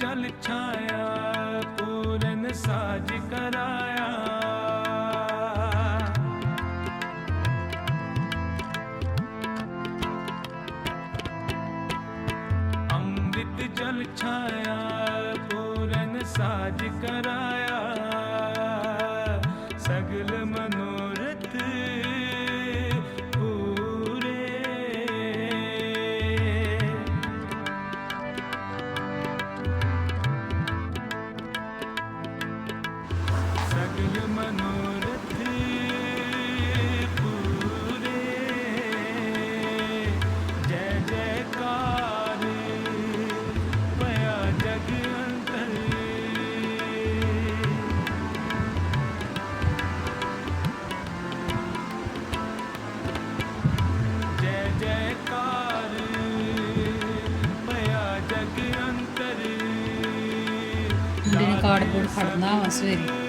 ਜਲ ਛਾਇਆ ਪੂਰਨ ਸਾਜ ਕਰਾਇਆ। ਅੰਮ੍ਰਿਤ ਜਲ ਛਾਇਆ ਪੂਰਨ ਸਾਜ ਕਰਾਇਆ। ਸਗਲ ਮਨੋਰਥ ਸਗਲ ਮਨੋਰਥ ਪੂਰੇ ਜੈ ਜੈਕਾਰ ਪਿਆ ਜਗ ਅੰਤਰ। ਜੈ ਜੈਕਾਰ ਪਿਆ ਜਗ ਅੰਤਰ ਮੁੰਡੇ ਨੇ ਕਾਰਡਬੋਰਡ ਖੜਨਾ ਵਾ ਸਵੇਰੇ।